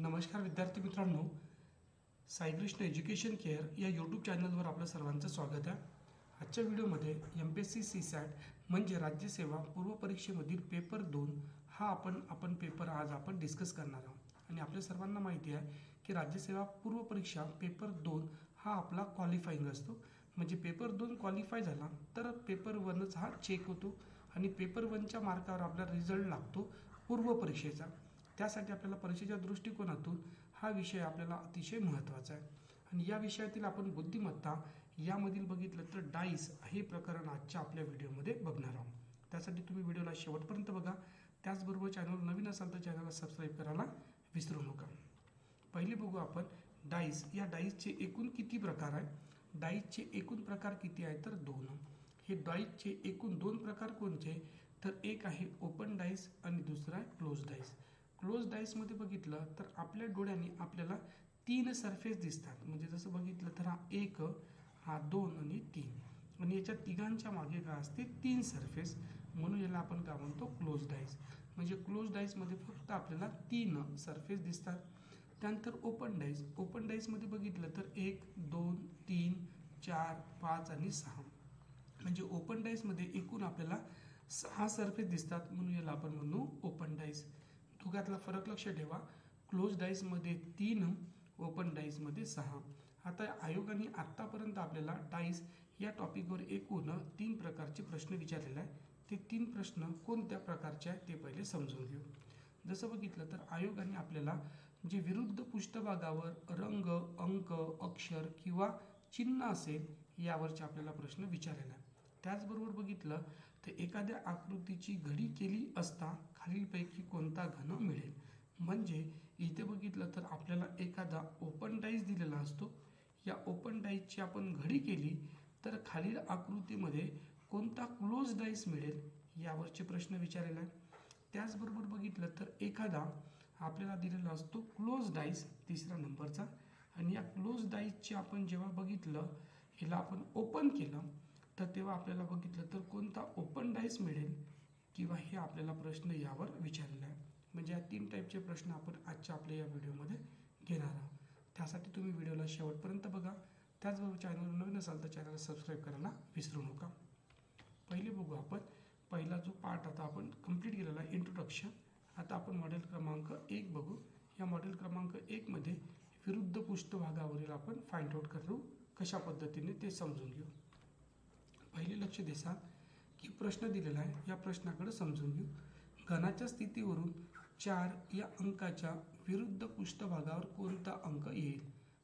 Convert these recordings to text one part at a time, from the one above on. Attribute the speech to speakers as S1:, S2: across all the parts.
S1: नमस्कार विद्यार्थी मित्रांनो साईकृष्ण एज्युकेशन केअर या यूट्यूब चॅनलवर आपलं सर्वांचं स्वागत आहे. आजच्या व्हिडिओमध्ये M P S C C SAT म्हणजे राज्यसेवा पूर्वपरीक्षेमधील पेपर दोन हा आपण आपण पेपर आज आपण डिस्कस करणार आहोत. आणि आपल्या सर्वांना माहिती आहे की राज्यसेवा पूर्वपरीक्षा पेपर दोन हा आपला क्वालिफाईंग असतो. म्हणजे पेपर दोन क्वालिफाय झाला तर पेपर वनच हा चेक होतो आणि पेपर वनच्या मार्कावर आपला रिझल्ट लागतो पूर्वपरीक्षेचा त्यासाठी आपल्याला परीक्षेच्या दृष्टिकोनातून हा विषय आपल्याला अतिशय महत्त्वाचा आहे. आणि या विषयातील आपण बुद्धिमत्ता यामधील बघितलं तर डाईस हे प्रकरण आजच्या आपल्या व्हिडिओमध्ये बघणार आहोत. त्यासाठी तुम्ही व्हिडिओला शेवटपर्यंत बघा. त्याचबरोबर चॅनल नवीन असाल तर चॅनलला सबस्क्राईब करायला विसरू नका. पहिले बघू आपण डाईस. या डाईसचे एकूण किती प्रकार आहे डाईसचे एकूण प्रकार किती आहे तर दोन. हे डाईसचे एकूण दोन प्रकार कोणते? तर एक आहे ओपन डाईस आणि दुसरा आहे क्लोज डाईस क्लोज डाईसमध्ये बघितलं तर आपल्या डोळ्यांनी आपल्याला तीन सरफेस दिसतात. म्हणजे जसं बघितलं तर हा एक हा दोन आणि तीन. आणि याच्या तिघांच्या मागे काय असते? तीन सरफेस म्हणून याला आपण काय म्हणतो? क्लोज डाईस म्हणजे क्लोज डाईसमध्ये फक्त आपल्याला तीन सरफेस दिसतात. त्यानंतर ओपन डाईस ओपन डाईसमध्ये बघितलं तर एक दोन तीन चार पाच आणि सहा. म्हणजे ओपन डाईसमध्ये एकूण आपल्याला सहा सरफेस दिसतात. म्हणून याला आपण म्हणू ओपन डाईस दोघातला फरक लक्ष ठेवा. क्लोज डाईसमध्ये तीन ओपन डाईसमध्ये सहा. आता आयोगाने आत्तापर्यंत आपल्याला डाईस या टॉपिकवर एकूण तीन प्रकारचे प्रश्न विचारलेले आहे ते तीन प्रश्न कोणत्या प्रकारचे आहेत ते पहिले समजून घेऊ. जसं बघितलं तर आयोगाने आपल्याला जे विरुद्ध पृष्ठभागावर रंग अंक अक्षर किंवा चिन्ह असेल यावरचे आपल्याला प्रश्न विचारलेला आहे त्याचबरोबर बघितलं तर एखाद्या आकृतीची घडी केली असता खालीलपैकी कोणता घन मिळेल? म्हणजे इथे बघितलं तर आपल्याला एखादा ओपन डाईस दिलेला असतो. या ओपन डाईसची आपण घडी केली तर खालील आकृतीमध्ये कोणता क्लोज डाईस मिळेल? यावरचे प्रश्न विचारलेला आहे त्याचबरोबर बघितलं तर एखादा आपल्याला दिलेला असतो क्लोज डाईस तिसरा नंबरचा. आणि या क्लोज डाईसची आपण जेव्हा बघितलं हिला आपण ओपन केलं तर तेव्हा आपल्याला बघितलं तर कोणता ओपन डाईस मिळेल? किंवा हे आपल्याला प्रश्न यावर विचारलेला आहे म्हणजे या तीन टाईपचे प्रश्न आपण आजच्या आपल्या या व्हिडिओमध्ये घेणार आहोत. त्यासाठी तुम्ही व्हिडिओला शेवटपर्यंत बघा. त्याचबरोबर चॅनल नवीन असाल तर चॅनलला सबस्क्राईब करायला विसरू नका. पहिले बघू आपण. पहिला जो पार्ट आता आपण कंप्लीट केलेला आहे इंट्रोडक्शन आता आपण मॉडेल क्रमांक एक बघू. या मॉडेल क्रमांक एकमध्ये विरुद्ध पृष्ठभागावरील आपण फाइंड आउट करू कशा पद्धतीने ते समजून घेऊ. पहिले लक्ष देसा की प्रश्न दिलेला आहे. या प्रश्नाकडे समजून घेऊ. घनाच्या स्थितीवरून चार या अंकाच्या विरुद्ध पृष्ठभागावर कोणता अंक येईल?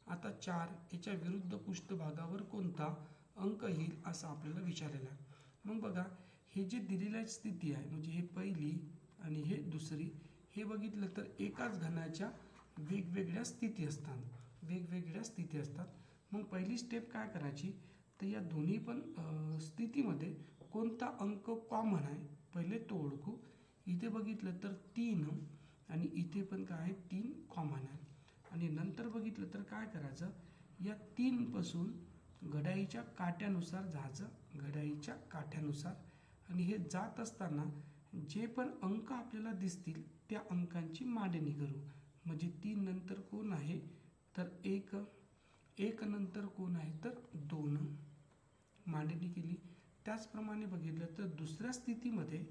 S1: आता चार याच्या विरुद्ध पृष्ठभागावर कोणता अंक येईल असं आपल्याला विचारलेलं आहे. मग बघा हे जे दिलेल्या स्थिती आहे म्हणजे हे पहिली आणि हे दुसरी हे बघितलं तर एकाच घनाच्या वेगवेगळ्या स्थिती असतात. वेगवेगळ्या स्थिती असतात. मग पहिली स्टेप काय करायची? तर या दोन्ही पण स्थितीमध्ये कोणता अंक कॉमन आहे? पहिले तो ओळखू. इथे बघितलं तर तीन आणि इथे पण काय आहे? तीन कॉमन आहे. आणि नंतर बघितलं तर काय करायचं? या तीनपासून घड्याळीच्या काट्यानुसार जायचं. घड्याळीच्या काठ्यानुसार आणि हे जात असताना जे पण अंक आपल्याला दिसतील त्या अंकांची मांडणी करू. म्हणजे तीन नंतर कोण आहे? तर एक. एक नंतर कोण आहे? तर दोन. मांडणी केली. त्याचप्रमाणे बघितलं तर दुसऱ्या स्थितीमध्ये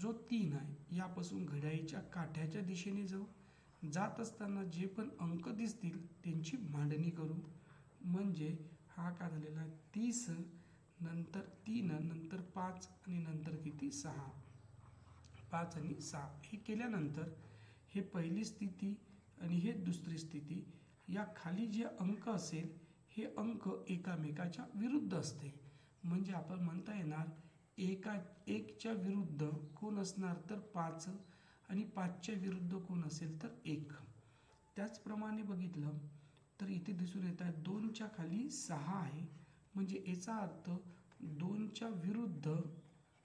S1: जो तीन आहे यापासून घड्याळीच्या काठ्याच्या दिशेने जाऊ. जात असताना जे पण अंक दिसतील त्यांची मांडणी करू. म्हणजे हा का झालेला? आहे तीस नंतर तीन नंतर पाच आणि नंतर किती? सहा. पाच आणि सहा. हे केल्यानंतर हे पहिली स्थिती आणि हे दुसरी स्थिती या खाली जे अंक असेल हे अंक एकामेकाच्या विरुद्ध असते. म्हणजे आपण म्हणता येणार एका एकच्या विरुद्ध कोण असणार तर पाच आणि पाचच्या विरुद्ध कोण असेल तर एक. त्याचप्रमाणे बघितलं तर इथे दिसून येत आहे दोनच्या खाली सहा आहे. म्हणजे याचा अर्थ दोनच्या विरुद्ध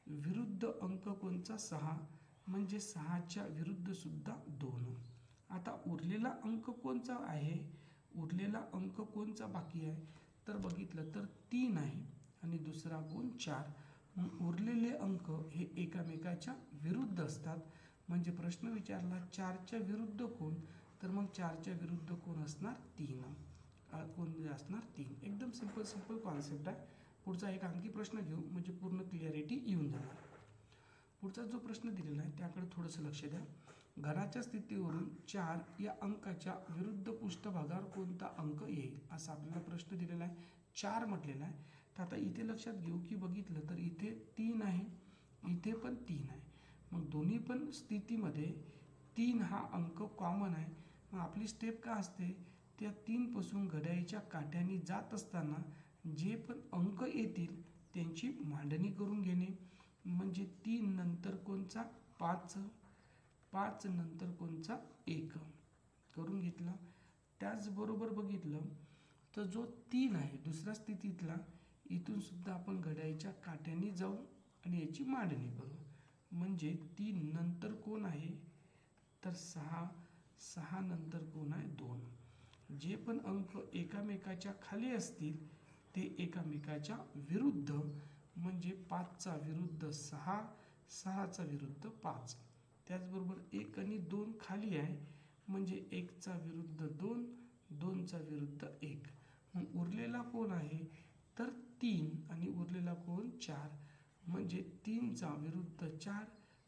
S1: विरुद्ध अंक कोणचा? सहा. म्हणजे सहाच्या विरुद्धसुद्धा दोन. आता उरलेला अंक कोणचा आहे? उरलेला अंक कोणचा बाकी आहे? तर बघितलं तर तीन आहे. आणि दुसरा गुण चार. उरलेले अंक हे एकामेकाच्या विरुद्ध असतात. म्हणजे प्रश्न विचारला चारच्या विरुद्ध कोण? तर मग चारच्या विरुद्ध कोण असणार? तीन. कोण असणार? तीन. एकदम सिंपल सिंपल कॉन्सेप्ट आहे. पुढचा एक आणखी प्रश्न घेऊ. म्हणजे पूर्ण क्लिअरिटी येऊन जाणार. पुढचा जो प्रश्न दिलेला आहे त्याकडे थोडंसं लक्ष द्या. घराच्या स्थितीवरून चार या अंकाच्या विरुद्ध पृष्ठभागावर कोणता अंक येईल? असा आपल्याला प्रश्न दिलेला आहे. चार म्हटलेला आहे. तर आता इथे लक्षात घेऊ की बघितलं तर इथे तीन आहे इथे पण तीन आहे. मग दोन्ही पण स्थितीमध्ये तीन हा अंक कॉमन आहे. मग आपली स्टेप का असते? त्या तीनपासून घड्याळीच्या काठ्याने जात असताना जे पण अंक येतील त्यांची मांडणी करून घेणे. म्हणजे तीन नंतर कोणचा? पाच. पाच नंतर कोणचा? एक. करून घेतला. त्याचबरोबर बघितलं तर जो तीन आहे दुसऱ्या स्थितीतला इथून सुद्धा आपण घड्याळीच्या काट्याने जाऊ आणि याची मांडणी करू. म्हणजे तीन नंतर कोण आहे? तर सहा सहा नंतर कोण आहे? दोन. जे पण अंक एकामेकाच्या खाली असतील ते एकामेकाच्या विरुद्ध म्हणजे पाचचा विरुद्ध सहा सहाचा विरुद्ध पाच. त्याचबरोबर एक आणि दोन खाली आहे म्हणजे एकचा विरुद्ध दोन दोनचा विरुद्ध एक. मग उरलेला कोण आहे? तर तीन आणि उरलेला कोण? चार. म्हणजे तीनचा विरुद्ध चार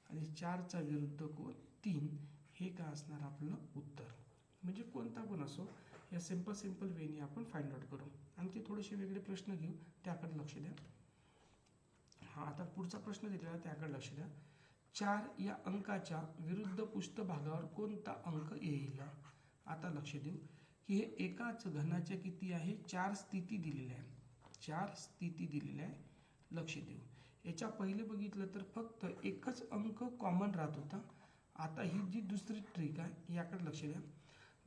S1: आणि चारचा विरुद्ध कोण? तीन. हे का असणार आपलं उत्तर? म्हणजे कोणता पण असो या सिंपल सिंपल वेने आपण फाइंड आउट करू. आणखी थोडेसे वेगळे प्रश्न घेऊ. त्याकडे लक्ष द्या. हा आता पुढचा प्रश्न दिलेला त्याकडे लक्ष द्या. चार या अंकाच्या विरुद्ध पृष्ठभागावर कोणता अंक येईल? आता लक्ष देऊ. की हे एकाच घनाच्या किती आहे? चार स्थिती दिलेल्या आहे चार स्थिती दिलेल्या आहे. लक्ष देऊ याच्या पहिले बघितलं तर फक्त एकच अंक कॉमन राहत होता. आता ही जी दुसरी ट्रिक आहे याकडे लक्ष द्या.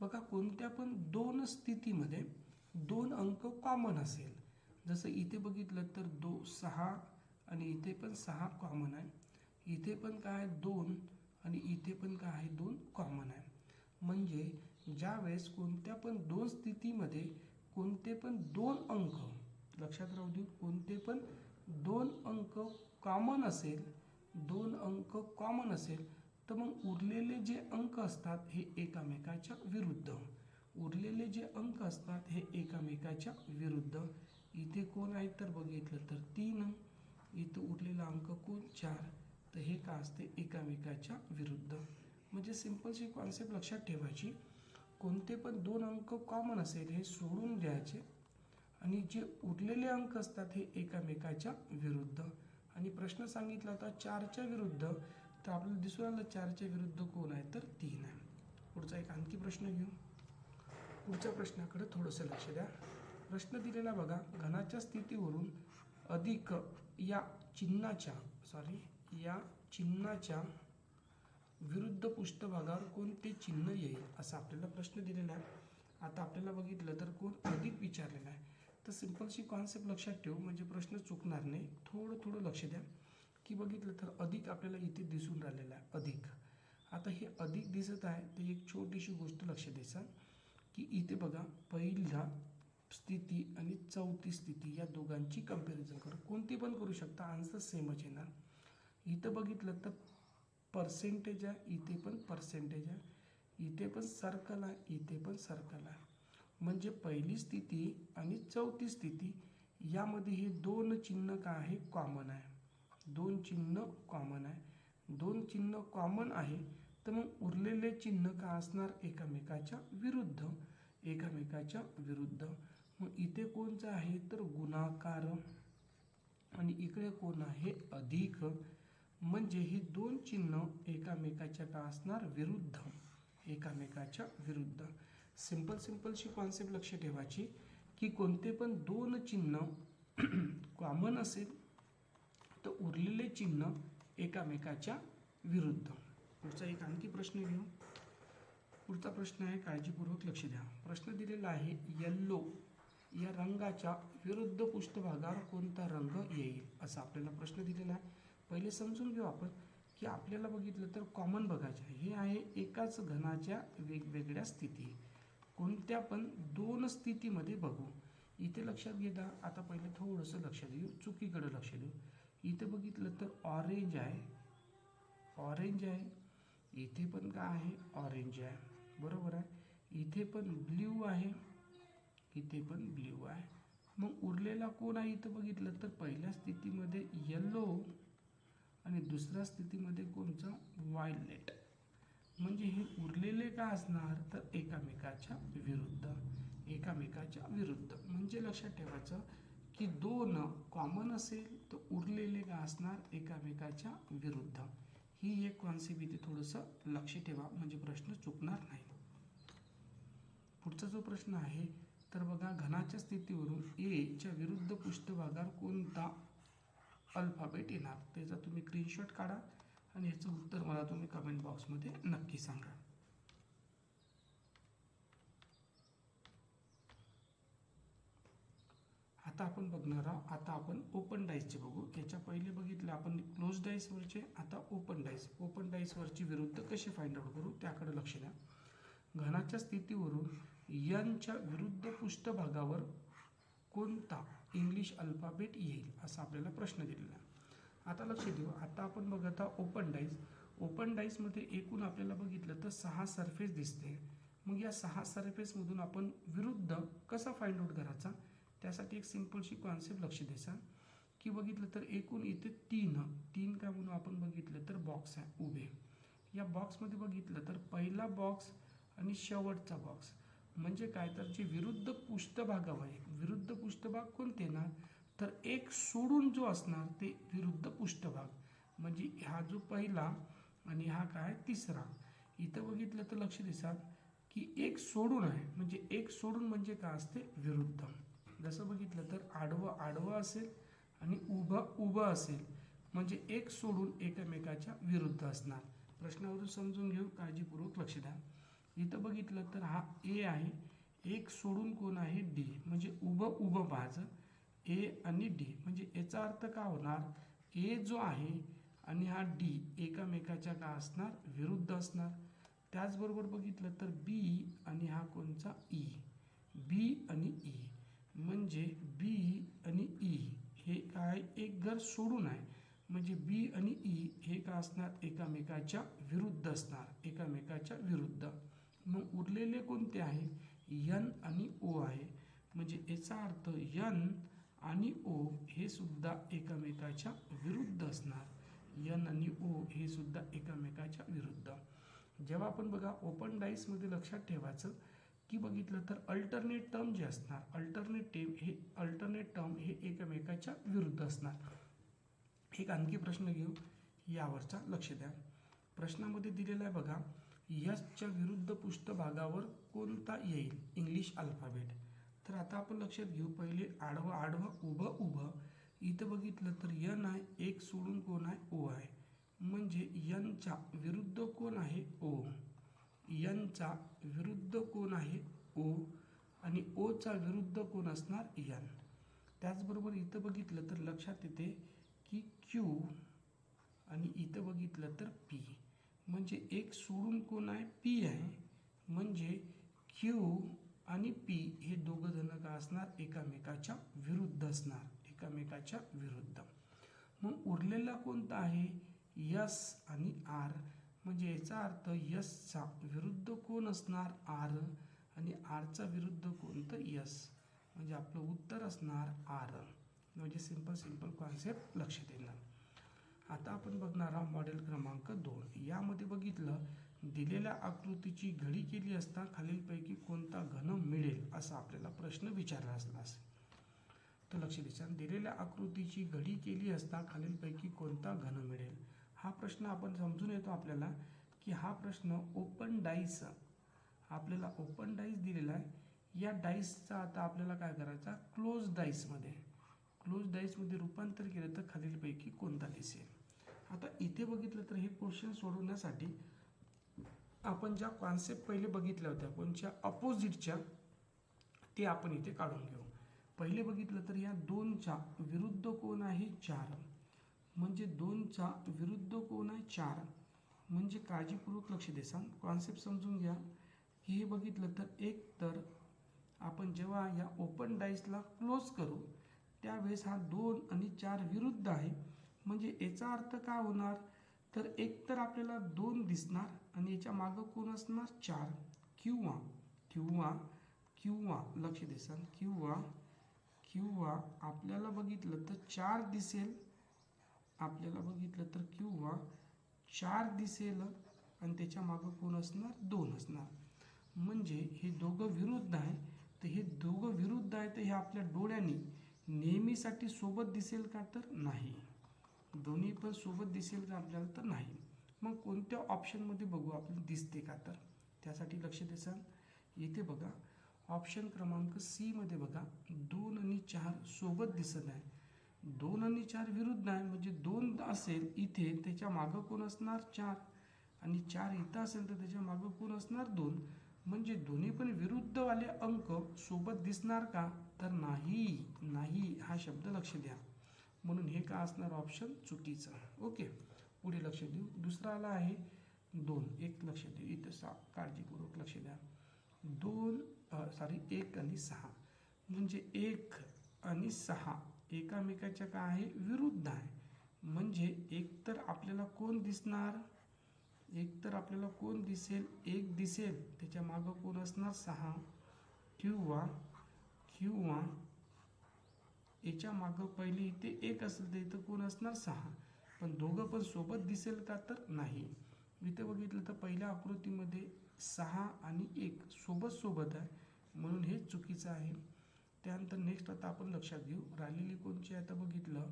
S1: बघा कोणत्या पण दोन स्थितीमध्ये दोन अंक कॉमन असेल. जसं इथे बघितलं तर दो सहा आणि इथे पण सहा कॉमन आहे. इथे पण काय आहे? दोन आणि इथे पण काय आहे? दोन कॉमन आहे. म्हणजे ज्यावेळेस कोणत्या पण दोन स्थितीमध्ये कोणते पण दोन अंक लक्षात राहू देऊ कोणते पण दोन अंक कॉमन असेल दोन अंक कॉमन असेल तर मग उरलेले जे अंक असतात हे एकामेकाच्या विरुद्ध. उरलेले जे अंक असतात हे एकामेकाच्या विरुद्ध. इथे कोण आहे तर बघितलं तर तीन. इथं उरलेला अंक कोण? चार. तर हे का असते? एकामेकाच्या विरुद्ध. म्हणजे सिम्पलशी कॉन्सेप्ट लक्षात ठेवायची. कोणते पण दोन अंक कॉमन असेल हे सोडून द्यायचे. आणि जे उरलेले अंक असतात हे एकामेकाच्या विरुद्ध. आणि प्रश्न सांगितला होता चारच्या विरुद्ध. तर आपल्याला दिसून आलं चारच्या विरुद्ध कोण आहे? तर तीन आहे. पुढचा एक आणखी प्रश्न घेऊ. पुढच्या प्रश्नाकडे थोडंसं लक्ष द्या. प्रश्न दिलेला बघा घनाच्या स्थितीवरून अधिक या चिन्हाच्या सॉरी या चिन्हाच्या विरुद्ध पृष्ठभागावर कोणते चिन्ह येईल? असा आपल्याला प्रश्न दिलेला आहे. आता आपल्याला बघितलं तर कोण अधिक विचारलेला आहे? तर सिम्पलशी कॉन्सेप्ट लक्षात ठेवू म्हणजे प्रश्न चुकणार नाही. थोडं थोडं लक्ष द्या. की बघितलं तर अधिक आपल्याला इथे दिसून राहिलेलं आहे अधिक. आता हे अधिक दिसत आहे तर एक छोटीशी गोष्ट लक्ष द्यायचा. की इथे बघा पहिला स्थिती आणि चौथी स्थिती या दोघांची कंपॅरिझन करू. कोणती पण करू शकता आन्सर सेमच येणार. इथं बघितलं तर पर्सेंटेज आहे इथे पण पर्सेंटेज आहे इथे पण सर्कल आहे इथे पण सर्कल आहे. म्हणजे पहिली स्थिती आणि चौथी स्थिती यामध्ये हे दोन चिन्ह काय आहे? कॉमन आहे. दोन चिन्ह कॉमन आहे. दोन चिन्ह कॉमन आहे तर मग उरलेले चिन्ह का असणार? एकामेकाच्या विरुद्ध. एकामेकाच्या विरुद्ध. मग इथे कोणचं आहे? तर गुणाकार. आणि इकडे कोण आहे? अधिक. म्हणजे ही दोन चिन्ह एकामेकाच्या का असणार? विरुद्ध. एकामेकाच्या विरुद्ध. सिंपल सिंपलशी कॉन्सेप्ट लक्ष ठेवायची की कोणते पण दोन चिन्ह कॉमन असेल तर उरलेले चिन्ह एकामेकाच्या विरुद्ध. पुढचा एक आणखी प्रश्न घेऊ. पुढचा प्रश्न आहे काळजीपूर्वक लक्ष द्या. प्रश्न दिलेला आहे येल्लो या रंगाच्या विरुद्ध पृष्ठभागावर कोणता रंग येईल? असा आपल्याला प्रश्न दिलेला आहे. पहिले समजून घेऊ आपण की आपल्याला बघितलं तर कॉमन बघायचं आहे. हे आहे एकाच घनाच्या वेगवेगळ्या स्थिती. कोणत्या पण दोन स्थितीमध्ये बघू. इथे लक्षात घेता आता पहिले थोडंसं लक्ष देऊ चुकीकडे लक्ष देऊ. इथे बघितलं तर ऑरेंज आहे. ऑरेंज आहे. इथे पण काय आहे? ऑरेंज आहे. बरोबर आहे? इथे पण ब्ल्यू आहे. इथे पण ब्ल्यू आहे. मग उरलेला कोण आहे इथं बघितलं तर पहिल्या स्थितीमध्ये येल्लो आणि दुसऱ्या स्थितीमध्ये कोणचं? वायलेट म्हणजे हे उरलेले का असणार? तर एकामेकाच्या विरुद्ध. एकामेकाच्या विरुद्ध. म्हणजे लक्षात ठेवायचं की दोन कॉमन असेल तर उरलेले का असणार? एकामेकाच्या विरुद्ध. ही एक कॉन्सेप्ट इथे थोडंसं लक्ष ठेवा. म्हणजे प्रश्न चुकणार नाही. पुढचा जो प्रश्न आहे तर बघा घनाच्या स्थितीवरून ए च्या विरुद्ध पृष्ठभागावर कोणता अल्फाबेट येणार? त्याचा तुम्ही स्क्रीनशॉट काढा. आणि याचं उत्तर मला तुम्ही कमेंट बॉक्समध्ये नक्की सांगा. आता आपण बघणार आहोत आता आपण ओपन डाईसचे बघू. याच्या पहिले बघितलं आपण क्लोज डाईसवरचे आता ओपन डाईस ओपन डाईसवरची विरुद्ध कसे फाइंड आउट करू त्याकडे लक्ष द्या. घनाच्या स्थितीवरून यांच्या विरुद्ध पृष्ठभागावर कोणता इंग्लिश अल्फाबेट येईल असा आपल्याला प्रश्न दिलेला आहे. आता लक्ष देऊ. आता आपण बघत आहोत ओपन डाईस ओपन डाईसमध्ये एकूण आपल्याला बघितलं तर सहा सरफेस दिसते. मग या सहा सरफेसमधून आपण विरुद्ध कसा फाइंड आउट करायचा? त्यासाठी एक सिम्पलशी कॉन्सेप्ट लक्ष द्यायचा. की बघितलं तर एकूण इथे तीन. तीन काय म्हणून आपण बघितलं तर बॉक्स आहे उभे. या बॉक्समध्ये बघितलं तर पहिला बॉक्स आणि शेवटचा बॉक्स म्हणजे काय? तर जे विरुद्ध पृष्ठभागावर आहे. विरुद्ध पृष्ठभाग कोणते ना? तर एक सोडून जो असणार ते विरुद्ध पृष्ठभाग. म्हणजे हा जो पहिला आणि हा काय? तिसरा. इथं बघितलं तर लक्ष दिसाल की एक सोडून आहे. म्हणजे एक सोडून म्हणजे काय असते? विरुद्ध. जसं बघितलं तर आडवं आडवं असेल आणि उभं उभं असेल. म्हणजे एक सोडून एकमेकाच्या विरुद्ध असणार. प्रश्नावरून समजून घेऊ काळजीपूर्वक लक्ष द्या. इथं बघितलं तर हा ए आहे. एक सोडून कोण आहे? डी. म्हणजे उभं उभं पाहायचं. ए आणि डी म्हणजे याचा अर्थ का होणार? ए जो आहे आणि हा डी एकामेकाच्या का असणार? विरुद्ध असणार. त्याचबरोबर बघितलं तर बी आणि हा कोणचा? E. ई बी आणि ई म्हणजे बी आणि ई हे काय? एक घर सोडून आहे. म्हणजे बी आणि ई हे का असणार? एकामेकाच्या विरुद्ध असणार. एकामेकाच्या विरुद्ध. मग उरलेले कोणते आहे? यन आणि ओ आहे. म्हणजे याचा अर्थ यन आणि ओ हे सुद्धा एकामेकाच्या विरुद्ध असणार. यन आणि ओ हे सुद्धा एकामेकाच्या विरुद्ध. जेव्हा आपण बघा ओपन डाईसमध्ये लक्षात ठेवायचं की बघितलं तर अल्टरनेट टर्म जे असणार अल्टरनेट टेम हे अल्टरनेट टर्म हे एकमेकाच्या विरुद्ध असणार. एक आणखी प्रश्न घेऊ यावरचा लक्ष द्या. प्रश्नामध्ये दिलेला आहे बघा यसच्या विरुद्ध पृष्ठभागावर कोणता येईल? इंग्लिश अल्फाबेट तर आता आपण लक्षात घेऊ पहिले आडवं आडवं उभं उभं. इथं बघितलं तर यन आहे एक सोडून कोण आहे? ओ आहे. म्हणजे यनच्या विरुद्ध कोण आहे? ओ यनचा विरुद्ध कोण आहे? ओ आणि ओचा विरुद्ध कोण असणार? यन त्याचबरोबर इथं बघितलं तर लक्षात येते की क्यू आणि इथं बघितलं तर पी म्हणजे एक सोडून कोण आहे? पी आहे. म्हणजे क्यू आणि पी हे दोघं जण का असणार? एकामेकाच्या विरुद्ध असणार. एकामेकाच्या विरुद्ध. मग उरलेला कोणता आहे? यस आणि आर. म्हणजे याचा अर्थ यसचा विरुद्ध कोण असणार? आर. आणि आरचा विरुद्ध कोणतं यस. म्हणजे आपलं उत्तर असणार आर. म्हणजे सिंपल सिंपल कॉन्सेप्ट लक्षात येणार. आता आपण बघणार आहोत मॉडेल क्रमांक दोन. यामध्ये बघितलं दिलेल्या आकृतीची घडी केली असता खालीलपैकी कोणता घन मिळेल असा आपल्याला प्रश्न विचारला असला असेल तर लक्ष द्या दिलेल्या आकृतीची घडी केली असता खालीलपैकी कोणता घन मिळेल? हा प्रश्न आपण समजून येतो आपल्याला की हा प्रश्न ओपन डाईस आपल्याला ओपन डाईस दिलेला आहे. या डाईसचा आता आपल्याला काय करायचा? क्लोज डाईसमध्ये. क्लोज डाईसमध्ये रूपांतर केलं तर खालीलपैकी कोणता दिसेल? आता इथे बघितलं तर हे क्वेश्चन सोडवण्यासाठी आपण ज्या कॉन्सेप्ट पहिले बघितल्या होत्या कोणच्या अपोजिटच्या ते आपण इथे काढून घेऊ. पहिले बघितलं तर या दोनच्या विरुद्ध कोण आहे चार. म्हणजे दोनचा विरुद्ध कोण आहे चार. म्हणजे काळजीपूर्वक लक्ष देसान कॉन्सेप्ट समजून घ्या. की हे बघितलं तर एक तर आपण जेव्हा या ओपन डाईसला क्लोज करू त्यावेळेस हा दोन आणि चार विरुद्ध आहे. म्हणजे याचा अर्थ काय होणार? तर एक तर आपल्याला दोन दिसणार आणि याच्या मागं कोण असणार? चार. किंवा किंवा किंवा लक्ष देसान किंवा किंवा आपल्याला बघितलं तर चार दिसेल. आपल्याला बघितलं तर किंवा चार दिसेल आणि त्याच्या मागं कोण असणार? दोन असणार. म्हणजे हे दोघं विरुद्ध आहे. तर हे दोघं विरुद्ध आहे तर हे आपल्या डोळ्यांनी नेहमीसाठी सोबत दिसेल का तर नाही. दोन्ही पण सोबत दिसेल का आपल्याला तर नाही. मग कोणत्या ऑप्शनमध्ये बघू आपल्याला दिसते का तर? त्यासाठी लक्ष देसाल इथे बघा ऑप्शन क्रमांक सीमध्ये बघा दोन आणि चार सोबत दिसत आहे. दोन आणि चार विरुद्ध आहे म्हणजे दोन असेल इथे त्याच्या मागं कोण असणार? चार. आणि चार इथं असेल तर त्याच्या मागं कोण असणार? दोन. म्हणजे दोन्ही पण विरुद्धवाले अंक सोबत दिसणार का? तर नाही नाही हा शब्द लक्ष द्या. म्हणून हे का असणार? ऑप्शन चुकीचं. ओके पुढे लक्ष देऊ. दुसरा आला आहे दोन. एक लक्ष देऊ. इथं सा काळजीपूर्वक लक्ष द्या. दोन सॉरी एक आणि सहा. म्हणजे एक आणि सहा एकामेकाच्या काय आहे? विरुद्ध आहे. म्हणजे एक तर आपल्याला कोण दिसणार? एक तर आपल्याला कोण दिसेल? एक दिसेल. त्याच्या मागं कोण असणार? सहा. किंवा किंवा याच्या मागं पहिले इथे एक असेल तर इथं कोण असणार? सहा. पण दोघं पण सोबत दिसेल का तर नाही. इथे बघितलं तर पहिल्या आकृतीमध्ये सहा आणि एक सोबत सोबत आहे म्हणून हे चुकीचं आहे. त्यानंतर नेक्स्ट आता आपण लक्षात घेऊ राहिलेली कोणची आता बघितलं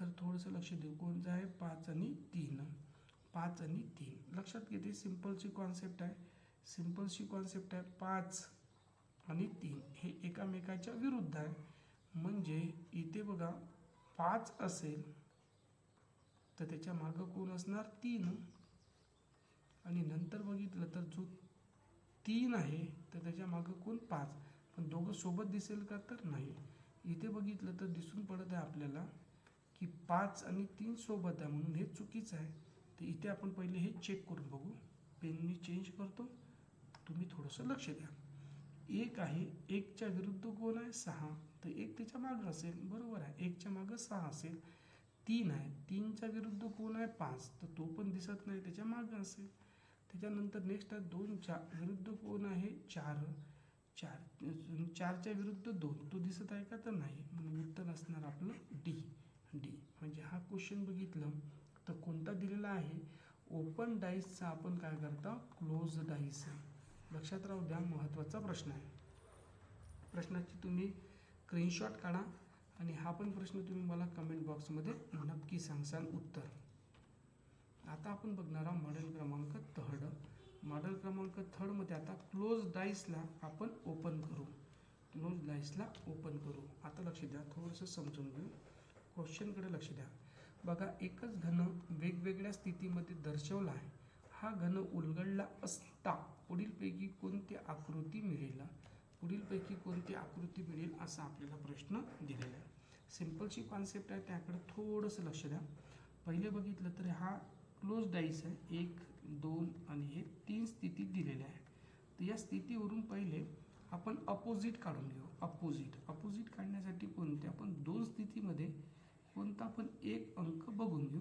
S1: तर थोडंसं लक्ष देऊ कोणचं आहे? पाच आणि तीन. पाच आणि तीन. लक्षात घेते सिम्पलची कॉन्सेप्ट आहे. सिम्पलची कॉन्सेप्ट आहे पाच आणि तीन. हे एकामेकाच्या विरुद्ध आहे. म्हणजे इथे बघा पाच असेल तर त्याच्या मागं कोण असणार? तीन. आणि नंतर बघितलं तर जो तीन आहे तर त्याच्या मागं कोण? पाच. पण दोघं सोबत दिसेल का तर नाही. इथे बघितलं तर दिसून पडत आहे आपल्याला की पाच आणि तीन सोबत आहे म्हणून हे चुकीचं आहे. तर इथे आपण पहिले हे चेक करून बघू. पेननी चेंज करतो. तुम्ही थोडंसं लक्ष द्या. एक आहे एकच्या विरुद्ध कोण आहे? सहा. तर एक त्याच्या मागं असेल. बरोबर आहे. एकच्या मागं सहा असेल. तीन आहे. तीनच्या विरुद्ध कोण आहे? पाच. तर तो पण दिसत नाही. त्याच्या मागं असेल. त्याच्यानंतर नेक्स्ट आहे दोनच्या विरुद्ध कोण आहे? चार. चार चारच्या विरुद्ध दोन. तो दिसत आहे का? तर नाही. म्हणून उत्तर असणार आपलं डी डी म्हणजे हा क्वेश्चन बघितलं. तर कोणता दिलेला आहे? ओपन डाईसचा आपण काय करता? क्लोज डाईस लक्षात राहू द्या. महत्त्वाचा प्रश्न आहे. प्रश्नाची तुम्ही स्क्रीनशॉट काढा. आणि हा पण प्रश्न तुम्ही मला कमेंट बॉक्समध्ये नक्की सांगसान उत्तर. आता आपण बघणार आहोत मॉडेल क्रमांक थर्ड मॉडेल क्रमांक थर्डमध्ये आता क्लोज डाईसला आपण ओपन करू. क्लोज डाईसला ओपन करू. आता लक्ष द्या थोडंसं समजून घेऊ. क्वेश्चनकडे लक्ष द्या. बघा एकच घन वेगवेगळ्या स्थितीमध्ये दर्शवला आहे. हा घन उलगडला असता पुढीलपैकी कोणती आकृती मिळेल? पुढीलपैकी कोणती आकृती मिळेल असा आपल्याला प्रश्न दिलेला आहे. सिम्पलची कॉन्सेप्ट आहे त्याकडे थोडंसं लक्ष द्या. पहिले बघितलं तर हा क्लोज डाईस आहे. एक दोन आणि हे तीन स्थिती दिलेल्या आहे तर या स्थितीवरून पहिले आपण अपोजिट काढून घेऊ. अपोजिट अपोजिट काढण्यासाठी कोणत्या आपण दोन स्थितीमध्ये कोणता पण एक अंक बघून घेऊ.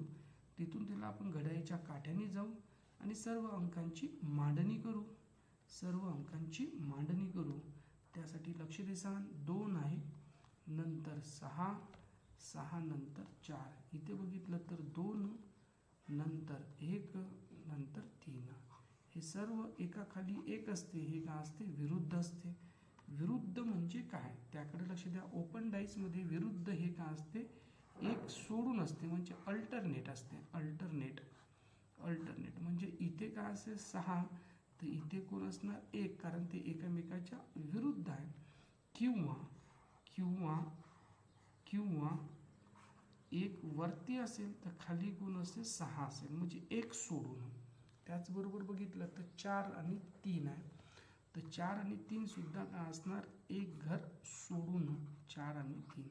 S1: तिथून त्याला आपण घड्याळीच्या काठ्याने जाऊ आणि सर्व अंकांची मांडणी करू. सर्व अंकांची मांडणी करू. त्यासाठी लक्ष देसान दोन आहे. नंतर सहा सहा नंतर चार. इथे बघितलं तर दोन नंतर एक नंतर तीन. हे सर्व एकाखाली एक असते हे का असते? विरुद्ध असते. विरुद्ध म्हणजे काय? त्याकडे लक्ष द्या. ओपन डाईसमध्ये विरुद्ध हे का असते? एक सोडून असते म्हणजे अल्टरनेट असते. अल्टरनेट अल्टरनेट म्हणजे इथे का असेल? सहा. तर इथे कोण असणार? एक. कारण ते एकमेकाच्या विरुद्ध आहे किंवा किंवा किंवा एक वरती असेल तर खाली गुण असेल? सहा असेल. म्हणजे एक सोडून. त्याचबरोबर बघितलं तर चार आणि तीन आहे. तर चार आणि तीन सुद्धा काय असणार. एक घर सोडून चार आणि तीन.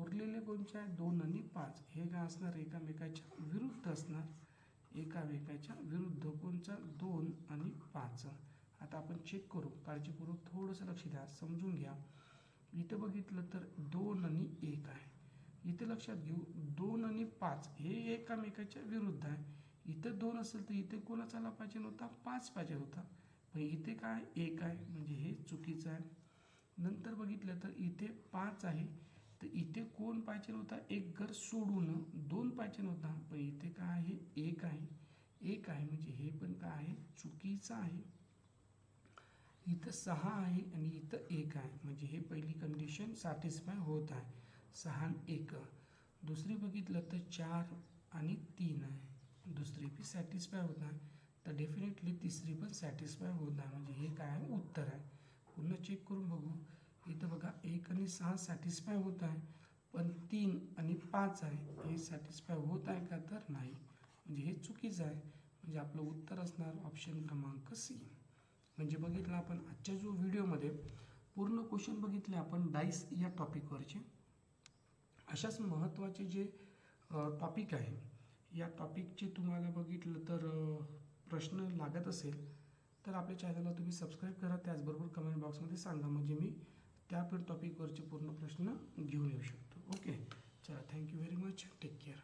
S1: उरलेले कोणचे आहे दोन आणि पाच. हे काय असणार? एकामेकाच्या विरुद्ध असणार. एकामेकाच्या विरुद्ध कोणचा? दोन आणि पाच. आता आपण चेक करू. काळजीपूर्वक थोडंसं लक्ष द्या. समजून घ्या. इथं बघितलं तर दोन आणि एक आहे. इथं लक्षात घेऊ. दोन आणि पाच हे एकामेकाच्या विरुद्ध आहे. इथं दोन असेल तर इथे कोणाचा आला पाहिजे नव्हता पाच पाहिजे होता. पण इथे काय? एक आहे. म्हणजे हे चुकीचं आहे. नंतर बघितलं तर इथे पाच आहे. तर इथे कोण पाहिजे होता? एक घर सोडून दोन पाहिजे होता. पण इथे काय आहे? एक आहे. एक आहे म्हणजे हे पण काय आहे? चुकीचं आहे. इथं सहा आहे आणि इथं एक आहे. म्हणजे हे पहिली कंडिशन सॅटिस्फाय होत आहे. सहा एक. दुसरी बघितलं तर चार आणि तीन आहे. दुसरी बी सॅटिस्फाय होत आहे. तर डेफिनेटली तिसरी पण सॅटिस्फाय होत आहे. म्हणजे हे काय आहे? उत्तर आहे. पुन्हा चेक करून बघू. सहा सॅटिस्फाय होत आहे पण तीन आणि पाच आहे हे सॅटिस्फाय होत आहे का तर नाही. म्हणजे हे चुकीचं आहे. म्हणजे आपलं उत्तर असणार ऑप्शन क्रमांक सी म्हणजे बघितलं आपण आजच्या जो व्हिडिओमध्ये पूर्ण क्वेश्चन बघितले आपण डाईस या टॉपिकवरचे अशाच महत्त्वाचे जे टॉपिक आहे या टॉपिकचे तुम्हाला बघितलं तर प्रश्न लागत असेल तर आपल्या चॅनलला तुम्ही सबस्क्राईब करा. त्याचबरोबर कमेंट बॉक्समध्ये सांगा. म्हणजे मी त्या पण टॉपिकवरचे पूर्ण प्रश्न घेऊन येऊ शकतो. ओके चला thank you very much take care